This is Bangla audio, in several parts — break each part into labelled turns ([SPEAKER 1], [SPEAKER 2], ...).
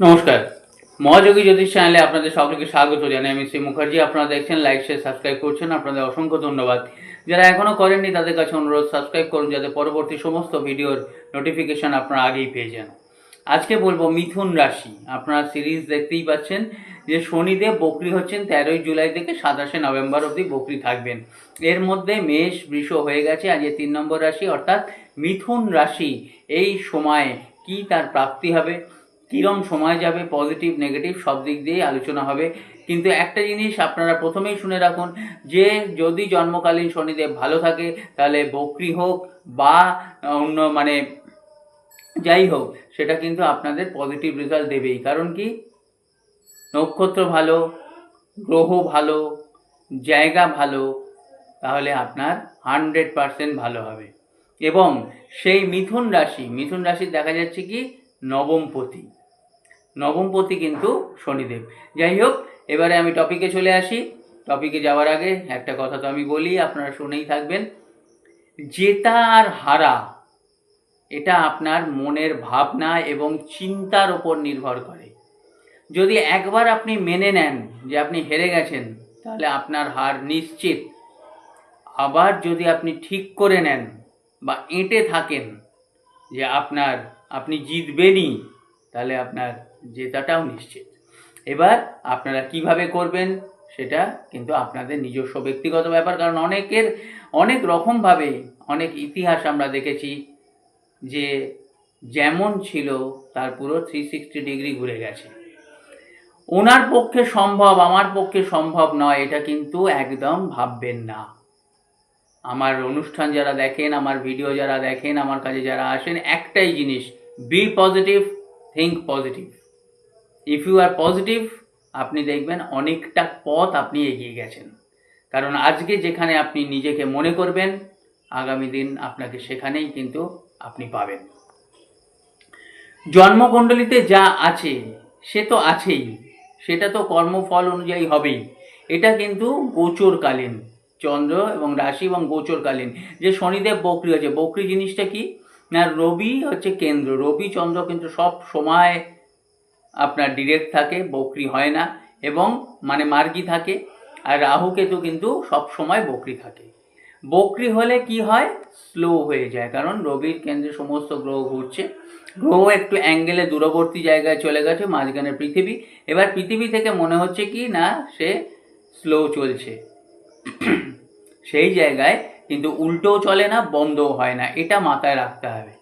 [SPEAKER 1] নমস্কার। মহাযোগী জ্যোতিষ চ্যানেলে আপনাদের সকলকে স্বাগত জানাই। আমি শ্রী মুখার্জি। আপনারা দেখছেন লাইক শেয়ার সাবস্ক্রাইব করছেন। আপনাদের অসংখ্য ধন্যবাদ। যারা এখনও করেননি, তাদের কাছে অনুরোধ সাবস্ক্রাইব করুন যাতে পরবর্তী সমস্ত ভিডিওর নোটিফিকেশন আপনারা আগেই পেয়ে যান। আজকে বলব মিথুন রাশি। আপনারা সিরিজ দেখতেই পাচ্ছেন যে শনিদেব বকরি হচ্ছেন তেরোই জুলাই থেকে সাতাশে নভেম্বর অবধি বকরি থাকবেন। এর মধ্যে মেষ, বৃষ হয়ে গেছে। আজ এ তিন নম্বর রাশি। অর্থাৎ মিথুন রাশি এই সময়ে কি তার প্রাপ্তি হবে? কীরম সময় যাবে পজিটিভ নেগেটিভ সব দিক দিয়েই আলোচনা হবে। কিন্তু একটা জিনিস আপনারা প্রথমেই শুনে রাখুন যে, যদি জন্মকালীন শনিদেব ভালো থাকে, তাহলে বকরি হোক বা অন্য মানে যাই হোক, সেটা কিন্তু আপনাদের পজিটিভ রেজাল্ট দেবেই। কারণ কি? নক্ষত্র ভালো, গ্রহ ভালো, জায়গা ভালো, তাহলে আপনার হান্ড্রেড পারসেন্ট ভালো হবে। এবং সেই মিথুন রাশি মিথুন রাশি দেখা যাচ্ছে কি? নবমপতি নবমপতি কিন্তু শনিদেব। যাই হোক, এবারে আমি টপিকে চলে আসি। টপিকে যাওয়ার আগে একটা কথা তো আমি বলি, আপনারা শুনেই থাকবেন। জেতা আর হারা, এটা আপনার মনের ভাবনা এবং চিন্তার ওপর নির্ভর করে। যদি একবার আপনি মেনে নেন যে আপনি হেরে গেছেন, তাহলে আপনার হার নিশ্চিত। আবার যদি আপনি ঠিক করে নেন বা এঁটে থাকেন যে আপনার, আপনি জিতবেনই, তাহলে আপনার জেতাটাও নিশ্চিত। এবার আপনারা কীভাবে করবেন সেটা কিন্তু আপনাদের নিজস্ব ব্যক্তিগত ব্যাপার, কারণ অনেকের অনেক রকমভাবে অনেক ইতিহাস আমরা দেখেছি যে যেমন ছিল তার পুরো থ্রি সিক্সটি ডিগ্রি ঘুরে গেছে। ওনার পক্ষে সম্ভব, আমার পক্ষে সম্ভব নয়, এটা কিন্তু একদম ভাববেন না। আমার অনুষ্ঠান যারা দেখেন, আমার ভিডিও যারা দেখেন, আমার কাছে যারা আসেন, একটাই জিনিস be positive think positive if you are positive আপনি দেখবেন অনেকটা পথ আপনি এগিয়ে গেছেন। কারণ আজকে যেখানে আপনি নিজেকে মনে করবেন, আগামী দিন আপনাকে সেখানেই কিন্তু আপনি পাবেন। জন্মকুণ্ডলিতে যা আছে, সে তো আছেই। সেটা তো কর্মফল অনুযায়ী হবেই। এটা কিন্তু গোচরকালীন। চন্দ্র এবং রাশি এবং গোচরকালীন। যে শনিদেব, বকরি আছে। বকরি জিনিসটা কি? না রবি হচ্ছে কেন্দ্র। রবি, চন্দ্র কিন্তু সব সময় আপনার ডিরেক্ট থাকে, বকরি হয় না এবং মানে মার্গি থাকে। আর রাহু কেতু কিন্তু সব সময় বকরি থাকে। বকরি হলে কি হয়? স্লো হয়ে যায়, কারণ রবির কেন্দ্রে সমস্ত গ্রহ ঘুরছে। গ্রহ একটু অ্যাঙ্গেলে দূরবর্তী জায়গায় চলে গেছে, মাঝখানে পৃথিবী। এবার পৃথিবী থেকে মনে হচ্ছে কি না, সে স্লো চলছে। সেই জায়গায় কিন্তু উল্টোও চলে না, বন্ধও হয় না। এটা মাথায় রাখতে হবে।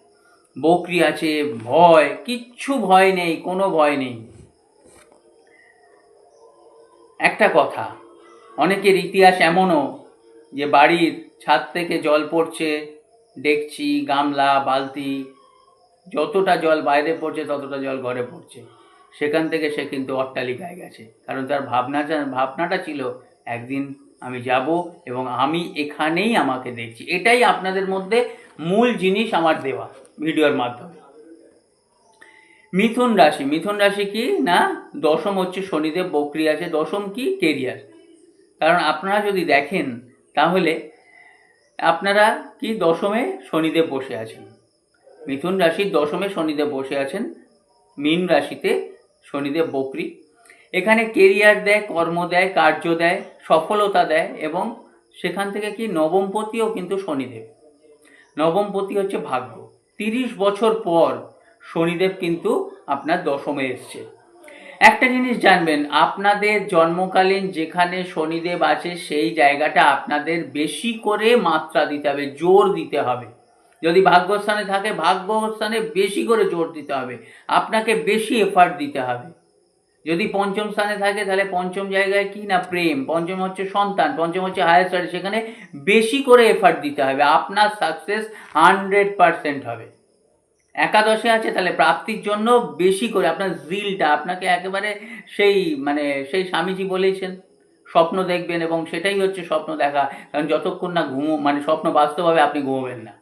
[SPEAKER 1] বকরি আছে, ভয়, কিচ্ছু ভয় নেই, কোনো ভয় নেই। একটা কথা, অনেকের ইতিহাস এমনও যে বাড়ির ছাদ থেকে জল পড়ছে ডেকচি গামলা, বালতি, যতটা জল বাইরে পড়ছে, ততটা জল ঘরে পড়ছে। সেখান থেকে সে কিন্তু অট্টালিকায় গেছে। কারণ তার ভাবনা ভাবনাটা ছিল, একদিন আমি যাব এবং আমি এখানেই আমাকে দেখছি। এটাই আপনাদের মধ্যে মূল জিনিস আমার দেওয়া ভিডিওর মাধ্যমে। মিথুন রাশি মিথুন রাশি কি না? দশম হচ্ছে শনিদেব, বকরি আছে। দশম কি? কেরিয়ার। কারণ আপনারা যদি দেখেন, তাহলে আপনারা কি দশমে শনিদেব বসে আছেন? মিথুন রাশির দশমে শনিদেব বসে আছেন। মীন রাশিতে শনিদেব, বকরি। এখানে কেরিয়ার দেয়, কর্ম দেয়, কার্য দেয়, সফলতা দেয় এবং সেখান থেকে কি? নবমপতিও কিন্তু শনিদেব। নবমপতি হচ্ছে ভাগ্য। তিরিশ বছর পর শনিদেব কিন্তু আপনার দশমে এসছে। একটা জিনিস জানবেন, আপনাদের জন্মকালীন যেখানে শনিদেব আছে, সেই জায়গাটা আপনাদের বেশি করে মাত্রা দিতে হবে, জোর দিতে হবে। যদি ভাগ্যস্থানে থাকে, ভাগ্যস্থানে বেশি করে জোর দিতে হবে। আপনাকে বেশি এফার্ট দিতে হবে। যদি পঞ্চম স্থানে থাকে, তাহলে পঞ্চম জায়গায় কি না প্রেম? পঞ্চম হচ্ছে সন্তান, পঞ্চম হচ্ছে হায়ার স্টাডি সেখানে বেশি করে এফার্ট দিতে হবে, আপনার সাকসেস হান্ড্রেড পারসেন্ট হবে। একাদশে আছে, তাহলে প্রাপ্তির জন্য বেশি করে, আপনার জিলটা আপনাকে একেবারে সেই মানে সেই স্বামীজি বলেছেন, স্বপ্ন দেখবেন এবং সেটাই হচ্ছে স্বপ্ন দেখা, কারণ যতক্ষণ না ঘুমো মানে স্বপ্ন বাস্তব হবে আপনি ঘুমোবেন না।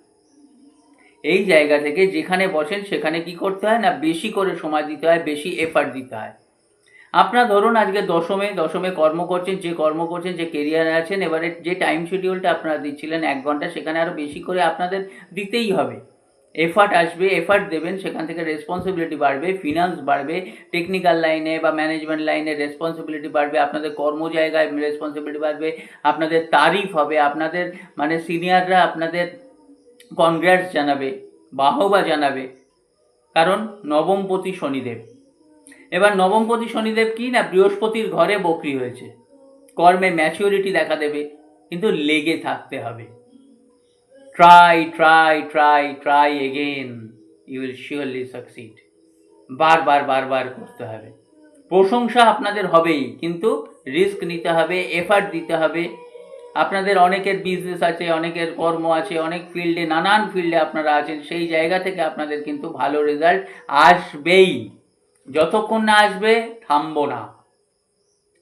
[SPEAKER 1] এই জায়গা থেকে যেখানে বসেন, সেখানে কি করতে হয় না, বেশি করে সময় দিতে হয়, বেশি এফার্ট দিতে হয়। আপনার ধরুন আজকে দশমে দশমে কর্ম করছেন, যে কর্ম করছেন, যে কেরিয়ারে আছেন, এবারে যে টাইম শিডিউলটা আপনারা দিচ্ছিলেন এক ঘণ্টা, সেখানে আরও বেশি করে আপনাদের দিতেই হবে। এফার্ট আসবে এফার্ট দেবেন, সেখান থেকে রেসপন্সিবিলিটি বাড়বে ফিনান্স বাড়বে টেকনিক্যাল লাইনে বা ম্যানেজমেন্ট লাইনে রেসপন্সিবিলিটি বাড়বে, আপনাদের কর্ম জায়গায় রেসপন্সিবিলিটি বাড়বে, আপনাদের তারিফ হবে, আপনাদের মানে সিনিয়ররা আপনাদের কনগ্রাটস জানাবে, বাহবা জানাবে। কারণ নবমপতি শনিদেব। এবার নবমপতি শনিদেব কি না বৃহস্পতির ঘরে বকরি হয়েছে। কর্মে ম্যাচিউরিটি দেখা দেবে, কিন্তু লেগে থাকতে হবে। Try try try try again you will surely succeed বারবার বারবার করতে হবে। প্রশংসা আপনাদের হবেই, কিন্তু রিস্ক নিতে হবে এফার্ট দিতে হবে। আপনাদের অনেকের বিজনেস আছে, অনেকের কর্ম আছে, অনেক ফিল্ডে নানান ফিল্ডে আপনারা আছেন, সেই জায়গা থেকে আপনাদের কিন্তু ভালো রেজাল্ট আসবেই। যতক্ষণ না আসবে, থামবো না।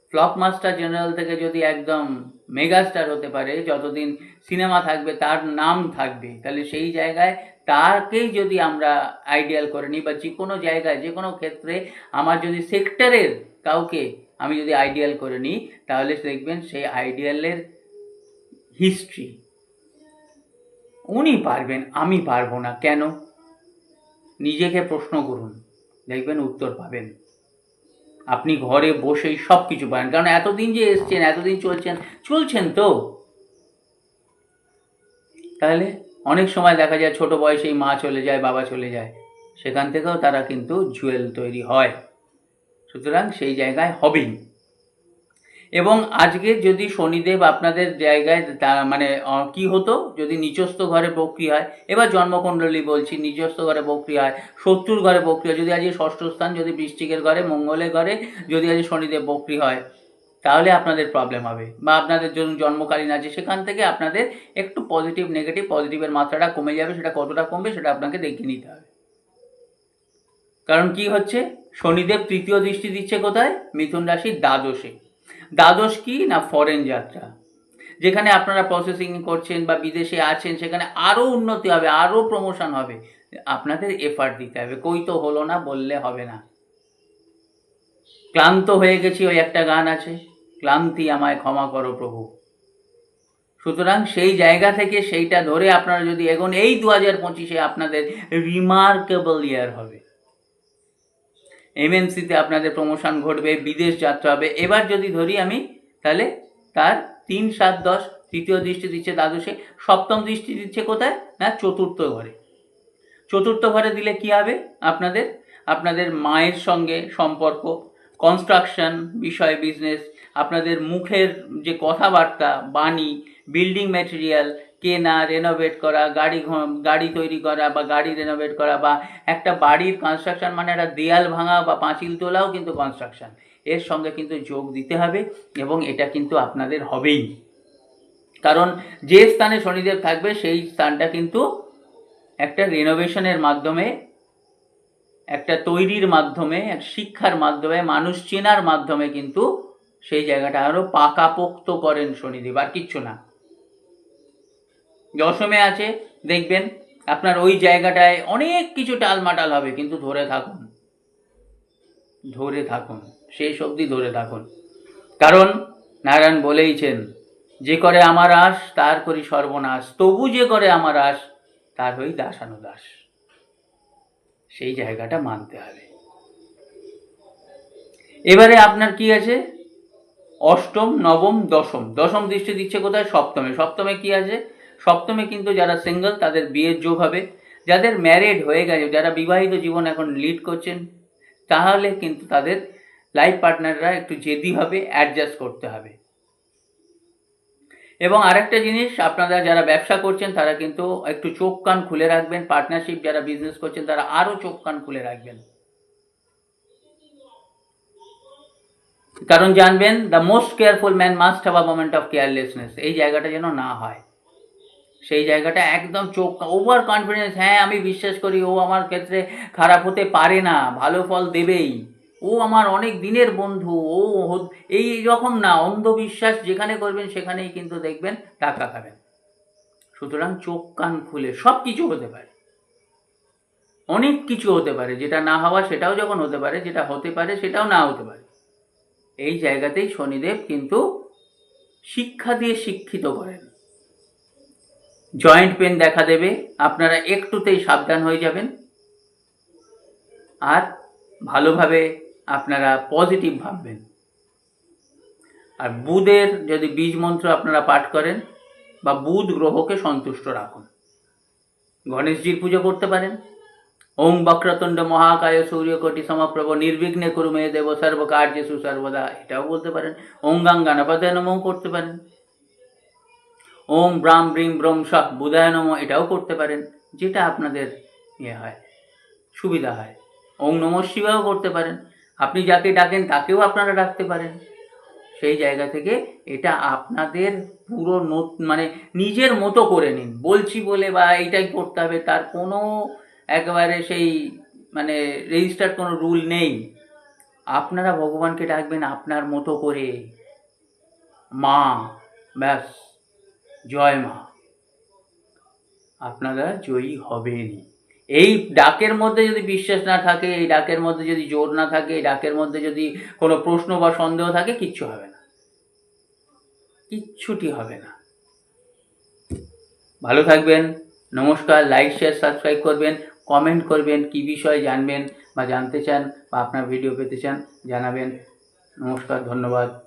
[SPEAKER 1] ফ্লপ মাস্টার জেনারেল থেকে যদি একদম মেগাস্টার হতে পারে, যতদিন সিনেমা থাকবে, তার নাম থাকবে। তাহলে সেই জায়গায় তাকেই যদি আমরা আইডিয়াল করে নিই, বা যে কোনো জায়গায়, যে কোনো ক্ষেত্রে আমার যদি সেক্টরের কাউকে আমি যদি আইডিয়াল করে নিই, তাহলে দেখবেন সেই আইডিয়ালের হিস্ট্রি উনি পারবেন, আমি পারব না। কেন? নিজেকে প্রশ্ন করুন। দেখবেন উত্তর পাবেন। আপনি ঘরে বসেই সব কিছু পাবেন। কারণ এতদিন যে এসছেন, এতদিন চলছেন চলছেন তো। তাহলে অনেক সময় দেখা যায় ছোট বয়সেই মা চলে যায়, বাবা চলে যায়। সেখান থেকেও তারা কিন্তু জুয়েল তৈরি হয়। সুতরাং সেই জায়গায় হবেই। এবং আজকে যদি শনিদেব আপনাদের জায়গায় মানে কি হতো? যদি নিচস্থ ঘরে বক্রি হয়, এবার জন্মকুণ্ডলী বলছি, নিজস্ব ঘরে বক্রি হয়, শত্রুর ঘরে বক্রি হয়, যদি আজকে ষষ্ঠ স্থান, যদি বৃষ্টিকের ঘরে, মঙ্গলের ঘরে, যদি আজকে শনিদেব বক্রি হয়, তাহলে আপনাদের প্রবলেম হবে। বা আপনাদের যখন জন্মকালীন আছে, সেখান থেকে আপনাদের একটু পজিটিভ নেগেটিভ পজিটিভের মাত্রাটা কমে যাবে, সেটা কতটা কমবে, সেটা আপনাকে দেখিয়ে নিতে হবে। কারণ কি হচ্ছে? শনিদেব তৃতীয় দৃষ্টি দিচ্ছে কোথায়? মিথুন রাশির দ্বাদশে। দ্বাদশ কি না ফরেন যাত্রা? যেখানে আপনারা প্রসেসিং করছেন বা বিদেশে আছেন, সেখানে আরও উন্নতি হবে আরও প্রমোশন হবে। আপনাদের এফার্ট দিতে হবে। কই তো হলো না, বললে হবে না। ক্লান্ত হয়ে গেছি, ওই একটা গান আছে, ক্লান্তি আমায় ক্ষমা করো প্রভু। সুতরাং সেই জায়গা থেকে সেইটা ধরে আপনারা যদি এগোন, এই দু হাজার পঁচিশে আপনাদের রিমার্কেবল ইয়ার হবে। এমএনসিতে আপনাদের প্রমোশন ঘটবে, বিদেশ যাত্রা হবে। এবার যদি ধরি আমি, তাহলে তার তিন, সাত, দশ, তৃতীয় দৃষ্টি দিচ্ছে দ্বাদশে, সপ্তম দৃষ্টি দিচ্ছে কোথায়? না, চতুর্থ ঘরে। চতুর্থ ঘরে দিলে কি হবে? আপনাদের আপনাদের মায়ের সঙ্গে সম্পর্ক কনস্ট্রাকশন বিষয় বিজনেস আপনাদের মুখের যে কথাবার্তা, বাণী বিল্ডিং ম্যাটেরিয়াল কেনা রেনোভেট করা, গাড়ি গাড়ি তৈরি করা বা গাড়ি রেনোভেট করা বা একটা বাড়ির কনস্ট্রাকশন মানে একটা দেয়াল ভাঙা বা পাঁচিল তোলাও কিন্তু কনস্ট্রাকশন এর সঙ্গে কিন্তু যোগ দিতে হবে এবং এটা কিন্তু আপনাদের হবেই। কারণ যে স্থানে শনিদেব থাকবে সেই স্থানটা কিন্তু একটা রেনোভেশনের মাধ্যমে, একটা তৈরির মাধ্যমে, এক শিক্ষার মাধ্যমে, মানুষ চেনার মাধ্যমে কিন্তু সেই জায়গাটা আরও পাকাপোক্ত করেন শনিদেব, আর কিচ্ছু না। দশমে আছে, দেখবেন আপনার ওই জায়গাটায় অনেক কিছু টালমাটাল হবে, কিন্তু ধরে থাকুন। ধরে থাকুন, শেষ অবধি ধরে থাকুন। কারণ নারায়ণ বলেইছেন, যে করে আমার আশ, তার করি সর্বনাশ। তবু যে করে আমার আশ, তার হই দাসানুদাস। সেই জায়গাটা মানতে হবে। এবারে আপনার কি আছে? অষ্টম, নবম, দশম। দশম দৃষ্টি দিচ্ছে কোথায়? সপ্তমে। সপ্তমে কি আছে? সপ্তমে কিন্তু যারা সিঙ্গল তাদের বিয়ের যোগ হবে। যাদের ম্যারেড হয়ে গেছে, যারা বিবাহিত জীবন এখন লিড করছেন, তাহলে কিন্তু তাদের লাইফ পার্টনাররা একটু জেদি হবে অ্যাডজাস্ট করতে হবে। এবং আরেকটা জিনিস, আপনারা যারা ব্যবসা করছেন, তারা কিন্তু একটু চোখ কান খুলে রাখবেন। পার্টনারশিপ যারা বিজনেস করছেন, তারা আরও চোখ কান খুলে রাখবেন। কারণ জানবেন the most careful man must have a moment of carelessness এই জায়গাটা যেন না হয়। সেই জায়গাটা একদম চোখ ওভার কনফিডেন্স হ্যাঁ আমি বিশ্বাস করি ও আমার ক্ষেত্রে খারাপ হতে পারে না, ভালো ফল দেবেই। ও আমার অনেক দিনের বন্ধু, ও এই রকম না, অন্ধবিশ্বাস যেখানে করবেন সেখানেই কিন্তু দেখবেন টাকা খাবেন। সুতরাং চোখ কান খুলে সব কিছু হতে পারে। অনেক কিছু হতে পারে, যেটা না হওয়া সেটাও যখন হতে পারে, যেটা হতে পারে সেটাও না হতে পারে। এই জায়গাতেই শনিদেব কিন্তু শিক্ষা দিয়ে শিক্ষিত করেন। জয়েন্ট পেন দেখা দেবে, আপনারা একটুতেই সাবধান হয়ে যাবেন। আর ভালোভাবে আপনারা পজিটিভ ভাববেন। আর বুধের যদি বীজ মন্ত্র আপনারা পাঠ করেন, বা বুধ গ্রহকে সন্তুষ্ট রাখুন। গণেশজির পুজো করতে পারেন। ওম বক্রতুণ্ড মহাকায় সূর্যকোটি সমপ্রভ নির্বিঘ্নে করু মে দেব সর্বকার্যেষু সর্বদা, এটাও বলতে পারেন। ওম গাং গণপতায় নমও করতে পারেন। ওম ব্রাম ব্রিম ব্রম সহ বুধায় নম এটাও করতে পারেন, যেটা আপনাদের ইয়ে হয়, সুবিধা হয়। ওম নম শিবাও করতে পারেন। আপনি যাকে ডাকেন তাকেও আপনারা ডাকতে পারেন। সেই জায়গা থেকে এটা আপনাদের পুরো মানে নিজের মতো করে নিন। বলছি বলে বা এইটাই করতে হবে, তার কোনো একবারে সেই মানে রেজিস্টার কোনো রুল নেই। আপনারা ভগবানকে ডাকবেন আপনার মতো করে। মা, ব্যাস। জয় মা। আপনারা জয়ী হবেনই। এই ডাকের মধ্যে যদি বিশ্বাস না থাকে, এই ডাকের মধ্যে যদি জোর না থাকে, এই ডাকের মধ্যে যদি কোনো প্রশ্ন বা সন্দেহ থাকে, কিচ্ছু হবে না। কিচ্ছুটি হবে না। ভালো থাকবেন, নমস্কার, লাইক, শেয়ার, সাবস্ক্রাইব করবেন, কমেন্ট করবেন, কি বিষয়ে জানবেন বা জানতে চান বা আপনার ভিডিও পেতে চান, জানাবেন। নমস্কার, ধন্যবাদ।